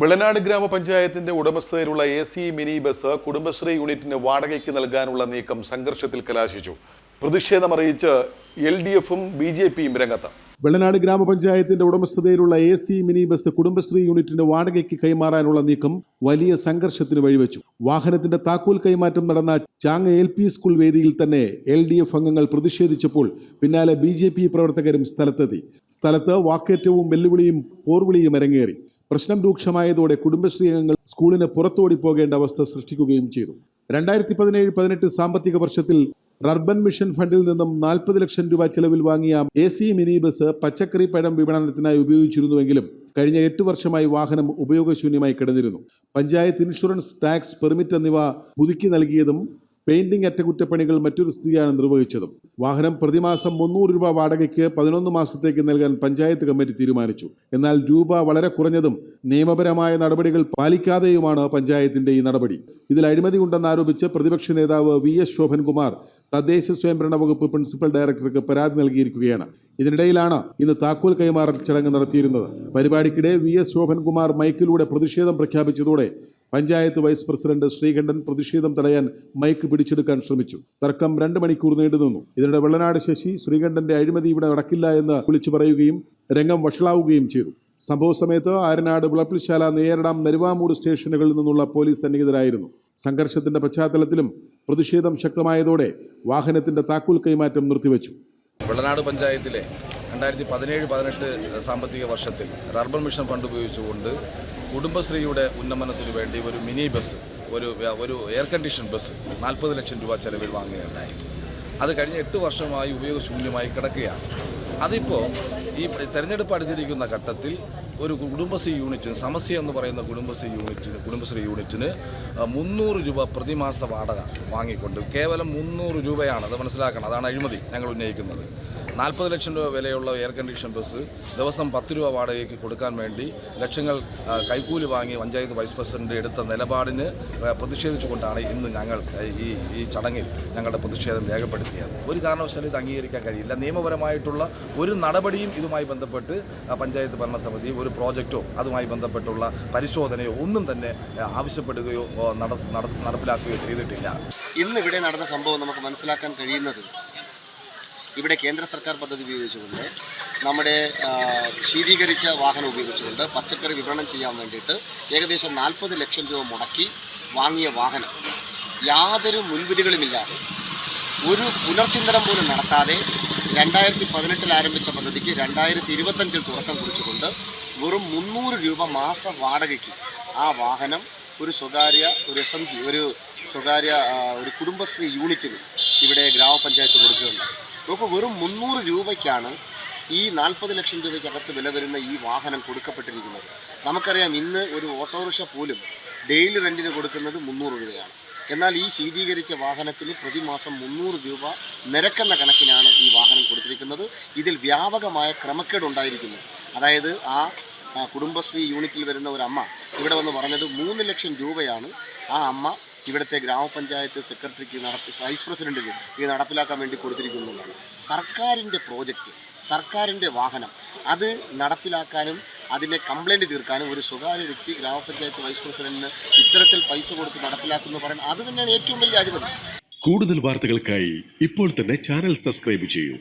വെള്ളനാട് ഗ്രാമപഞ്ചായത്തിന്റെ ഉടമസ്ഥതയിലുള്ള A C mini bus Kudumbashree യൂണിറ്റിന് വാടകയ്ക്ക് നൽകാനുള്ള നീക്കം സംഘർഷത്തിൽ കലാശിച്ചു. പ്രതിഷേധമറിയിച്ച് എൽ ഡി എഫും ബി ജെ പിയും രംഗത്ത്. വെള്ളനാട് ഗ്രാമപഞ്ചായത്തിന്റെ ഉടമസ്ഥതയിലുള്ള A C mini bus Kudumbashree യൂണിറ്റിന്റെ വാടകയ്ക്ക് കൈമാറാനുള്ള നീക്കം വലിയ സംഘർഷത്തിന് വഴിവെച്ചു. വാഹനത്തിന്റെ താക്കോൽ കൈമാറ്റം നടന്ന ചാങ്ങ എൽ പി സ്കൂൾ വേദിയിൽ തന്നെ എൽ ഡി എഫ് അംഗങ്ങൾ പ്രതിഷേധിച്ചപ്പോൾ പിന്നാലെ ബി ജെ പി പ്രവർത്തകരും സ്ഥലത്തെത്തി. സ്ഥലത്ത് വാക്കേറ്റവും വെല്ലുവിളിയും പോർവിളിയും അരങ്ങേറി. പ്രശ്നം രൂക്ഷമായതോടെ കുടുംബശ്രീ അംഗങ്ങൾ സ്കൂളിന് പുറത്തോടി പോകേണ്ട അവസ്ഥ സൃഷ്ടിക്കുകയും ചെയ്തു. രണ്ടായിരത്തി പതിനേഴ് പതിനെട്ട് സാമ്പത്തിക വർഷത്തിൽ റർബൻ മിഷൻ ഫണ്ടിൽ നിന്നും നാൽപ്പത് ലക്ഷം രൂപ ചെലവിൽ വാങ്ങിയ എ സി മിനി ബസ് പച്ചക്കറി പഴം വിപണനത്തിനായി ഉപയോഗിച്ചിരുന്നുവെങ്കിലും കഴിഞ്ഞ എട്ട് വർഷമായി വാഹനം ഉപയോഗശൂന്യമായി കിടന്നിരുന്നു. പഞ്ചായത്ത് ഇൻഷുറൻസ് ടാക്സ് പെർമിറ്റ് എന്നിവ പുതുക്കി നൽകിയതും പെയിന്റിംഗ് അറ്റകുറ്റപ്പണികൾ മറ്റൊരു സ്ത്രീയാണ് നിർവഹിച്ചതും. വാഹനം പ്രതിമാസം മുന്നൂറ് രൂപ വാടകയ്ക്ക് പതിനൊന്ന് മാസത്തേക്ക് നൽകാൻ പഞ്ചായത്ത് കമ്മിറ്റി തീരുമാനിച്ചു. എന്നാൽ രൂപ വളരെ കുറഞ്ഞതും നിയമപരമായ നടപടികൾ പാലിക്കാതെയുമാണ് പഞ്ചായത്തിന്റെ ഈ നടപടി. ഇതിൽ അഴിമതി ഉണ്ടെന്നാരോപിച്ച് പ്രതിപക്ഷ നേതാവ് വി എസ് ശോഭൻകുമാർ തദ്ദേശ സ്വയംഭരണ വകുപ്പ് പ്രിൻസിപ്പൽ ഡയറക്ടർക്ക് പരാതി നൽകിയിരിക്കുകയാണ്. ഇതിനിടയിലാണ് ഇന്ന് താക്കോൽ കൈമാറൽ ചടങ്ങ് നടത്തിയിരുന്നത്. പരിപാടിക്കിടെ വി എസ് ശോഭൻകുമാർ മൈക്കിലൂടെ പ്രതിഷേധം പ്രഖ്യാപിച്ചതോടെ പഞ്ചായത്ത് വൈസ് പ്രസിഡന്റ് ശ്രീകണ്ഠൻ പ്രതിഷേധം തടയാൻ മൈക്ക് പിടിച്ചെടുക്കാൻ ശ്രമിച്ചു. തർക്കം രണ്ട് മണിക്കൂർ നീണ്ടു നിന്നു. ഇതിനിടെ വെള്ളനാട് ശശി ശ്രീകണ്ഠന്റെ അഴിമതി ഇവിടെ നടക്കില്ല എന്ന് വിളിച്ചു പറയുകയും രംഗം വഷളാവുകയും ചെയ്തു. സംഭവ സമയത്ത് ആരനാട് വിളപ്പിൽശാല നേരടാം നരുവാമൂട് സ്റ്റേഷനുകളിൽ നിന്നുള്ള പോലീസ് സന്നിഹിതരായിരുന്നു. സംഘർഷത്തിന്റെ പശ്ചാത്തലത്തിലും പ്രതിഷേധം ശക്തമായതോടെ വാഹനത്തിന്റെ താക്കോൽ കൈമാറ്റം നിർത്തിവെച്ചു. വെള്ളനാട് പഞ്ചായത്തിലെ രണ്ടായിരത്തി പതിനേഴ് പതിനെട്ട് സാമ്പത്തിക വർഷത്തിൽ റർബൻ മിഷൻ ഫണ്ട് ഉപയോഗിച്ചുകൊണ്ട് കുടുംബശ്രീയുടെ ഉന്നമനത്തിനു വേണ്ടി ഒരു മിനി ബസ് ഒരു ഒരു എയർ കണ്ടീഷൻ ബസ് നാൽപ്പത് ലക്ഷം രൂപ ചെലവിൽ വാങ്ങുകയുണ്ടായി. അത് കഴിഞ്ഞ എട്ട് വർഷമായി ഉപയോഗശൂന്യമായി കിടക്കുകയാണ്. അതിപ്പോൾ ഈ തെരഞ്ഞെടുപ്പ് അടുത്തിരിക്കുന്ന ഘട്ടത്തിൽ ഒരു കുടുംബശ്രീ യൂണിറ്റിന് സമസ്യ എന്ന് പറയുന്ന കുടുംബശ്രീ യൂണിറ്റിന് കുടുംബശ്രീ യൂണിറ്റിന് മുന്നൂറ് രൂപ പ്രതിമാസ വാടക വാങ്ങിക്കൊണ്ട് കേവലം മുന്നൂറ് രൂപയാണ് അത് മനസ്സിലാക്കണം അതാണ് അഴിമതി ഞങ്ങൾ ഉന്നയിക്കുന്നത്. നാൽപ്പത് ലക്ഷം രൂപ വിലയുള്ള എയർ കണ്ടീഷൻ ബസ് ദിവസം പത്ത് രൂപ വാടകയ്ക്ക് കൊടുക്കാൻ വേണ്ടി ലക്ഷങ്ങൾ കൈക്കൂലി വാങ്ങി പഞ്ചായത്ത് വൈസ് പ്രസിഡന്റ് എടുത്ത നിലപാടിന് പ്രതിഷേധിച്ചുകൊണ്ടാണ് ഇന്ന് ഞങ്ങൾ ഈ ഈ ചടങ്ങിൽ ഞങ്ങളുടെ പ്രതിഷേധം രേഖപ്പെടുത്തിയത്. ഒരു കാരണവശാലും ഇത് അംഗീകരിക്കാൻ കഴിയില്ല. നിയമപരമായിട്ടുള്ള ഒരു നടപടിയും ഇതുമായി ബന്ധപ്പെട്ട് പഞ്ചായത്ത് ഭരണസമിതി ഒരു പ്രോജക്റ്റോ അതുമായി ബന്ധപ്പെട്ടുള്ള പരിശോധനയോ ഒന്നും തന്നെ ആവശ്യപ്പെടുകയോ നട നട- നടപ്പിലാക്കുകയോ ചെയ്തിട്ടില്ല. ഇന്നിവിടെ നടന്ന സംഭവം നമുക്ക് മനസ്സിലാക്കാൻ കഴിയുന്നത് ഇവിടെ കേന്ദ്ര സർക്കാർ പദ്ധതി ഉപയോഗിച്ചുകൊണ്ട് നമ്മുടെ ശീതീകരിച്ച വാഹനം ഉപയോഗിച്ചുകൊണ്ട് പച്ചക്കറി വിപണനം ചെയ്യാൻ വേണ്ടിയിട്ട് ഏകദേശം നാൽപ്പത് ലക്ഷം രൂപ മുടക്കി വാങ്ങിയ വാഹനം. യാതൊരു മുൻവിധികളുമില്ലാതെ ഒരു പുനർചിന്തനം പോലും നടത്താതെ രണ്ടായിരത്തി പതിനെട്ടിൽ ആരംഭിച്ച പദ്ധതിക്ക് രണ്ടായിരത്തി ഇരുപത്തഞ്ചിൽ തുടക്കം കുറിച്ചുകൊണ്ട് വെറും മുന്നൂറ് രൂപ മാസ വാടകയ്ക്ക് ആ വാഹനം ഒരു സ്വകാര്യ ഒരു എസ് എം ജി ഒരു സ്വകാര്യ ഒരു കുടുംബശ്രീ യൂണിറ്റിന് ഇവിടെ ഗ്രാമപഞ്ചായത്ത് കൊടുക്കുകയുണ്ടായി. നോക്കൂ വെറും മുന്നൂറ് രൂപയ്ക്കാണ് ഈ നാൽപ്പത് ലക്ഷം രൂപയ്ക്കകത്ത് വില വരുന്ന ഈ വാഹനം കൊടുക്കപ്പെട്ടിരിക്കുന്നത്. നമുക്കറിയാം ഇന്ന് ഒരു ഓട്ടോറിക്ഷ പോലും ഡെയിലി റെന്റിന് കൊടുക്കുന്നത് മുന്നൂറ് രൂപയാണ്. എന്നാൽ ഈ ശീതീകരിച്ച വാഹനത്തിന് പ്രതിമാസം മുന്നൂറ് രൂപ നിരക്കെന്ന കണക്കിനാണ് ഈ വാഹനം കൊടുത്തിരിക്കുന്നത്. ഇതിൽ വ്യാപകമായ ക്രമക്കേട് ഉണ്ടായിരിക്കുന്നു. അതായത് ആ, കുടുംബശ്രീ യൂണിറ്റിൽ വരുന്ന ഒരു അമ്മ ഇവിടെ വന്ന് പറഞ്ഞത് മൂന്ന് ലക്ഷം രൂപയാണ് ആ അമ്മ ഇവിടുത്തെ ഗ്രാമപഞ്ചായത്ത് സെക്രട്ടറിക്ക് നടപ്പി വൈസ് പ്രസിഡന്റിന് ഇത് നടപ്പിലാക്കാൻ വേണ്ടി കൊടുത്തിരിക്കുന്നതാണ് സർക്കാരിന്റെ പ്രോജക്റ്റ് സർക്കാരിന്റെ വാഹനം അത് നടപ്പിലാക്കാനും അതിന്റെ കംപ്ലൈന്റ് തീർക്കാനും ഒരു സ്വകാര്യ വ്യക്തി ഗ്രാമപഞ്ചായത്ത് വൈസ് പ്രസിഡന്റിന് ഇത്തരത്തിൽ പൈസ കൊടുത്ത് നടപ്പിലാക്കുന്നു പറയുന്നത് അത് തന്നെയാണ് ഏറ്റവും വലിയ അഴിമതി. കൂടുതൽ വാർത്തകൾക്കായി ഇപ്പോൾ തന്നെ ചാനൽ സബ്സ്ക്രൈബ് ചെയ്യൂ.